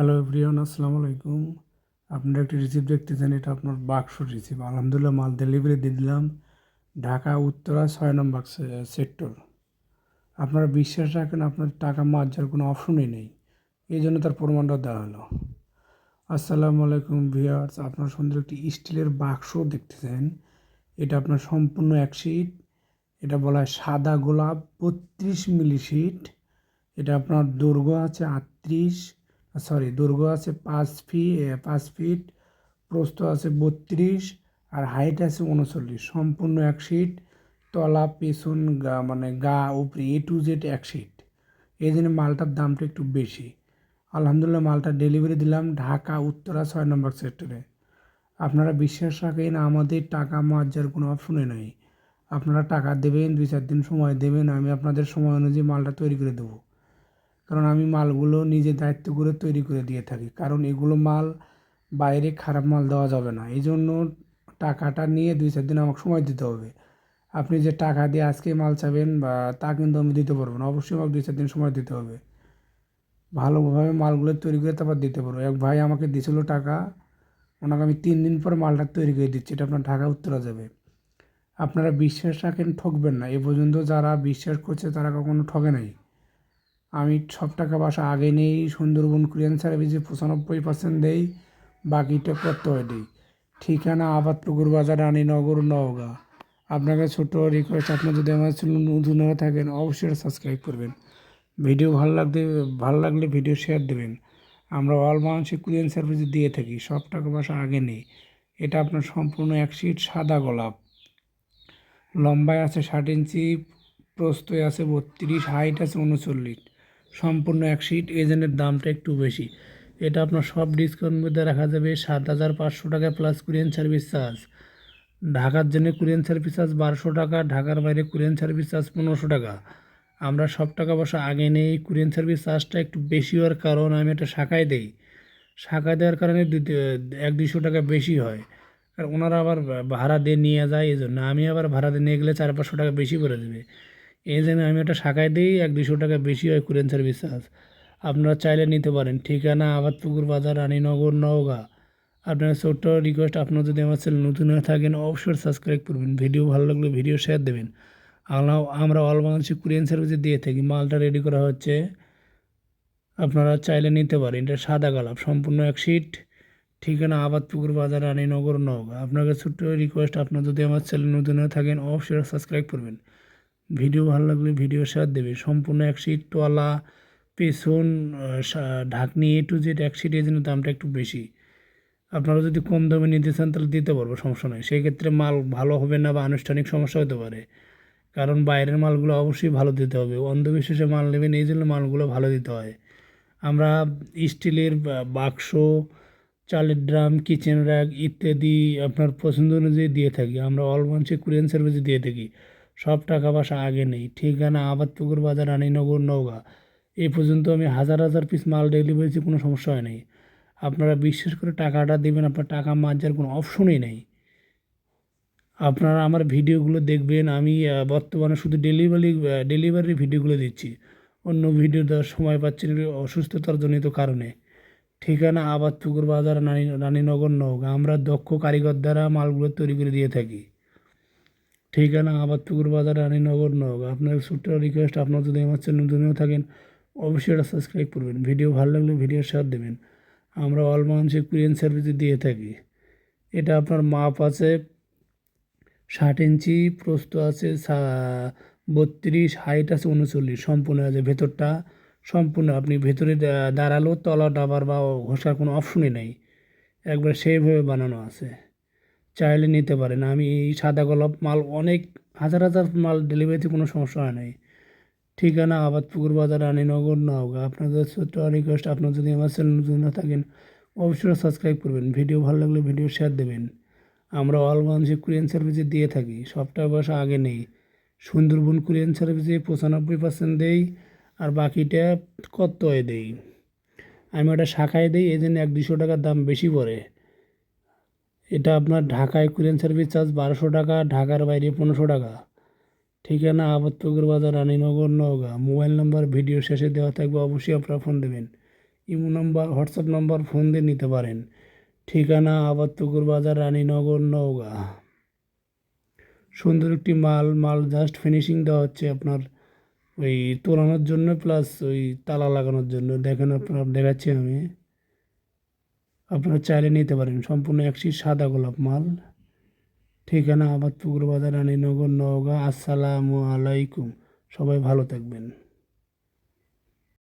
Hello everyone আসসালামু আলাইকুম আপনারা একটি রিসিভ দেখতেছেন, এটা আপনার বাক্স রিসিভ আলহামদুলিল্লাহ মাল ডেলিভারি দিয়ে দিলাম। ঢাকা, উত্তরা, ছয় নম্বর সেক্টর আপনারা বিশ্বাস রাখেন, আপনার টাকা মার্জার কোনো অপশনই নেই। এই জন্য তার প্রমাণটা দেওয়া হলো। আসসালামু আলাইকুম ভিউয়ার্স আপনার সুন্দর একটি স্টিলের বাক্স দেখতেছেন। এটা আপনার সম্পূর্ণ এক শিট এটা বলা হয় সাদা গোলাপ, বত্রিশ মিলি শিট এটা আপনার দৈর্ঘ্য আছে আটত্রিশ। সরি দৈর্ঘ্য আছে পাঁচ ফি পাঁচ ফিট, প্রস্থ আছে বত্রিশ, আর হাইট আছে উনচল্লিশ। সম্পূর্ণ এক শিট তলা, পেছন গা মানে গা উপরে এ টু জেড এক শিট এই জন্য মালটার দামটা একটু বেশি। আলহামদুলিল্লাহ, মালটা ডেলিভারি দিলাম ঢাকা, উত্তরা, ছয় নম্বর সেক্টরে আপনারা বিশ্বাস রাখেন, আমাদের টাকা মার্জার কোনো অপশনে নাই। আপনারা টাকা দেবেন, দুই চার দিন সময় দেবেন, আমি আপনাদের সময় অনুযায়ী মালটা তৈরি করে দেবো। কারণ আমি মালগুলো নিজে দায়িত্ব করে তৈরি করে দিয়ে থাকি। কারণ এগুলো মাল বাইরে খারাপ মাল দেওয়া যাবে না। এই জন্য টাকাটা নিয়ে দুই, চার দিন আমাকে সময় দিতে হবে। আপনি যে টাকা দিয়ে আজকে মাল চাবেন বা তা কিন্তু আমি দিতে পারব না। অবশ্যই আমাকে দুই, চার দিন সময় দিতে হবে। ভালোভাবে মালগুলো তৈরি করে তারপর দিতে পারব। এক ভাই আমাকে দিয়েছিল টাকা, ওনাকে আমি তিন দিন পর মালটা তৈরি করে দিচ্ছি। এটা আপনার ঢাকা, উত্তরা যাবে। আপনারা বিশ্বাস রাখেন, ঠকবেন না। এ পর্যন্ত যারা বিশ্বাস করছে তারা কখনো ঠকে নাই। আমি সব টাকা বাসা আগে নেই সুন্দরবন কুরিয়ান সার্ভিসে পঁচানব্বই পার্সেন্ট দেই, বাকিটা করতে হয় দিই। ঠিকানা আবাদপুকুর বাজার, রানীনগর, নওগাঁ। আপনাকে ছোট রিকোয়েস্ট আপনার যদি আমার নতুন হয়ে থাকেন, অবশ্যই সাবস্ক্রাইব করবেন। ভিডিও ভালো লাগলে ভালো লাগলে ভিডিও শেয়ার দেবেন। আমরা অল বাংলাদেশে কুরিয়ান সার্ভিস দিয়ে থাকি, সব টাকা বাসা আগে নেই। এটা আপনার সম্পূর্ণ এক সিট সাদা গোলাপ। লম্বায় আছে ষাট ইঞ্চি প্রস্তয় আছে বত্রিশ হাইট আছে উনচল্লিশ। সম্পূর্ণ এক সিট এজেন্টের দামটা একটু বেশি। এটা আপনার সব ডিসকাউন্ট মধ্যে রাখা যাবে সাত হাজার পাঁচশো টাকা প্লাস কুরিয়ান সার্ভিস চার্জ ঢাকার জন্য কুরিয়ান সার্ভিস চার্জ বারোশো টাকা, ঢাকার বাইরে কুরিয়ান সার্ভিস চার্জ পনেরোশো টাকা। আমরা সব টাকা পয়সা আগে নেই কুরিয়ান সার্ভিস চার্জটা একটু বেশি হওয়ার কারণ আমি একটা শাখায় দেই। শাখায় দেওয়ার কারণে এক দুশো টাকা বেশি হয়। আর ওনারা আবার ভাড়া দিয়ে নিয়ে যায় এই জন্য আমি আবার ভাড়া দিয়ে নিয়ে গেলে চার পাঁচশো টাকা বেশি করে দেবে। এই জন্য আমি একটা শাখায় দিই, এক দুশো টাকা বেশি হয় কুরিয়ান সার্ভিস চার্জ। আপনারা চাইলে নিতে পারেন। ঠিকানা আবাদপুকুর বাজার, রানীনগর, নওগাঁ। আপনার ছোট্ট রিকোয়েস্ট আপনার যদি আমার চ্যানেল নতুন হয়ে থাকেন, অবশ্যই সাবস্ক্রাইব করবেন। ভিডিও ভালো লাগলে ভিডিও শেয়ার দেবেন। আমরা অল বাংলাদেশে কুরিয়ান সার্ভিসে দিয়ে থাকি। মালটা রেডি করা হচ্ছে। আপনারা চাইলে নিতে পারেন। এটা সাদা গোলাপ সম্পূর্ণ এক সিট ঠিকানা আবাদপুকুর বাজার, রানীনগর, নওগাঁ। আপনাকে ছোট্ট রিকোয়েস্ট আপনার যদি আমার চ্যানেল নতুন হয়ে থাকেন, অবশ্যই সাবস্ক্রাইব করবেন। ভিডিও ভালো লাগলে ভিডিও শেয়ার দেবে। সম্পূর্ণ এক তোলা পেছন ঢাকনি এ টু জেড এক সিট এই জন্য দামটা একটু বেশি। আপনারা যদি কম দামে নিতে চান তাহলে দিতে পারব, সমস্যা নয় সেক্ষেত্রে মাল ভালো হবে না বা আনুষ্ঠানিক সমস্যা হতে পারে। কারণ বাইরের মালগুলো অবশ্যই ভালো দিতে হবে। অন্ধবিশ্বাসে মাল নেবেন, এই জন্য মালগুলো ভালো দিতে হয়। আমরা স্টিলের বাক্স, চালের ড্রাম, কিচেন র্যাক ইত্যাদি আপনার পছন্দ অনুযায়ী দিয়ে থাকি। আমরা অল বাংলাদেশে কুরিয়ান সার্ভিসে দিয়ে থাকি। সব টাকা পয়সা আগে নেই। ঠিকানা আবাদপুকুর বাজার, রানীনগর, নওগাঁ। এই পর্যন্ত আমি হাজার হাজার পিস মাল ডেলিভারিছি কোনো সমস্যা হয় নাই আপনারা বিশ্বাস করে টাকাটা দেবেন, আপনার টাকা মার্জার কোনো অপশনই নেই। আপনারা আমার ভিডিওগুলো দেখবেন, আমি বর্তমানে শুধু ডেলিভারি ডেলিভারির ভিডিওগুলো দিচ্ছি। অন্য ভিডিও দেওয়ার সময় পাচ্ছি না অসুস্থতার জনিত কারণে। ঠিকানা আবাদ পুকুর বাজার, রানী, রানীনগর, নওগাঁ। আমরা দক্ষ কারিগর দ্বারা মালগুলো তৈরি করে দিয়ে থাকি। ঠিকানা আবাদ পুকুর বাজার রানীনগর নওগাঁ। আপনার ছোট্ট রিকোয়েস্ট আপনার যদি আমার চ্যানেল হয়ে থাকেন, অবশ্যই এটা সাবস্ক্রাইব করবেন। ভিডিও ভালো লাগলে ভিডিও শেয়ার দেবেন। আমরা অল বাংলাদেশে কুরিয়ান সার্ভিস দিয়ে থাকি। এটা আপনার মাপ আছে, ষাট ইঞ্চি, প্রস্থ আছে বত্রিশ হাইট আছে উনচল্লিশ, সম্পূর্ণ আছে ভেতরটা। সম্পূর্ণ আপনি ভেতরে দাঁড়াল, তলা, ডাবার বা ঘষার কোনো অপশনই নেই। একবার সেইভাবে বানানো আছে। চাইলে নিতে পারেন। আমি এই সাদা গোলাপ মাল অনেক, হাজার হাজার মাল ডেলিভারিতে কোনো সমস্যা হয় নাই। ঠিকানা আবাদপুকুর বাজার, রানীনগর, নওগাঁ। আপনাদের ছোট্ট রিকোয়েস্ট আপনার যদি আমার চ্যানেল নতুন না থাকেন, অবশ্যই সাবস্ক্রাইব করবেন। ভিডিও ভালো লাগলে ভিডিও শেয়ার দেবেন। আমরা অল বাংলাদেশে কুরিয়ান সার্ভিসে দিয়ে থাকি সবটা পয়সা আগে নেই। সুন্দরবন কুরিয়ান সার্ভিসে পঁচানব্বই পার্সেন্ট দেই, আর বাকিটা কত দেই? আমি ওটা শাখায় দিই এই জন্য এক দুশো টাকার দাম বেশি পড়ে। এটা আপনার ঢাকায় কুরিয়ান সার্ভিস চার্জ বারোশো টাকা, ঢাকার বাইরে পনেরোশো টাকা। ঠিকানা Abadpukur Bazar, Raninagar, Naogaon. Mobile number video শেষে দেওয়া থাকবে, অবশ্যই আপনারা ফোন দেবেন। Imo number, WhatsApp number phone দিয়ে নিতে পারেন। ঠিকানা আবাদপুকুর বাজার, রানীনগর, নওগাঁ। সুন্দর একটি মাল মাল জাস্ট ফিনিশিং দেওয়া হচ্ছে আপনার ওই তোলানোর জন্য প্লাস ওই তালা লাগানোর জন্য। দেখেন আপনার, দেখাচ্ছি আমি। আপনারা চাইলে নিতে পারেন। সম্পূর্ণ একশি সাদা গোলাপ মাল। ঠিকানা আবাদপুকুর বাজার রানীনগর, নওগাঁ। আসসালামু আলাইকুম। সবাই ভালো থাকবেন।